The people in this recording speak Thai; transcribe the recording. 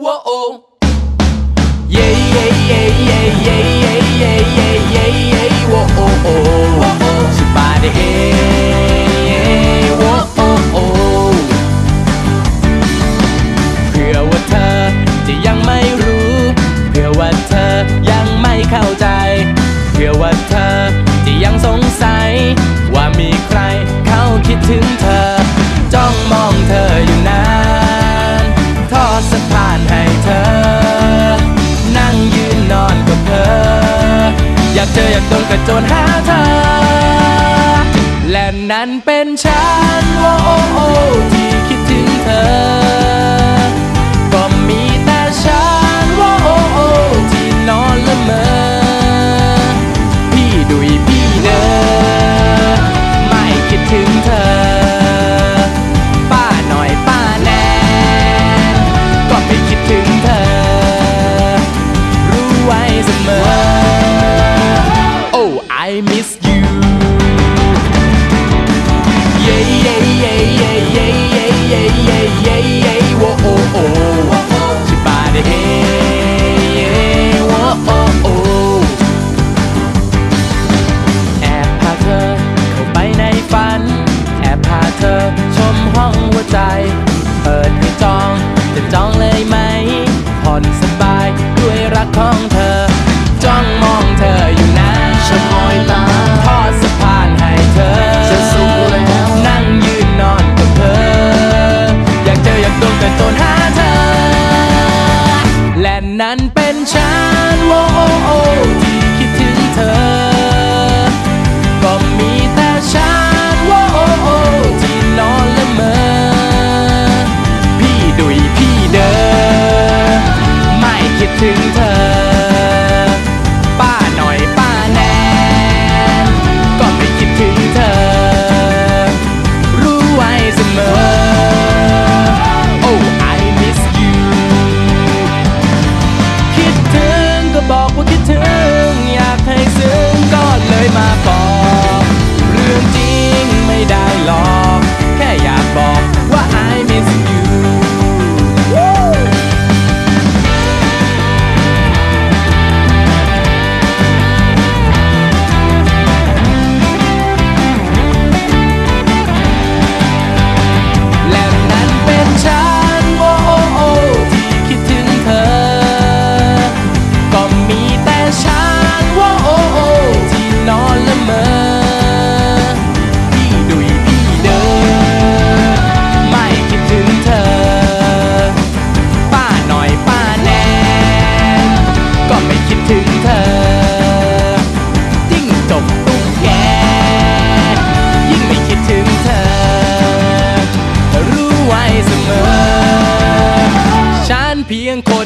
ว้าวเย้เย้เย้เย้เย้เย้เย้เย้เย้เย้ว้าวสบายดีเฮ้ว้าวเพื่อว่าเธอจะยังไม่รู้ เพื่อว่าเธอยังไม่เข้าใจ เพื่อว่าเธอจะยังสงสัย ว่ามีใครเขาคิดถึงเธอ ระโจนหาเธอ และนั่นเป็นฉันว่าโอ้โอ้ที่คิดถึงเธอ เธอชมห้องหัวใจ เปิดให้จองจะจองเลยไหม นั้นเป็นฉันโอ้โอ้ที่คิดถึงเธอ ก็มีแต่ฉันโอ้โอ้ที่นอนละเมอ พี่ดุยพี่เดินไม่คิดถึง bien con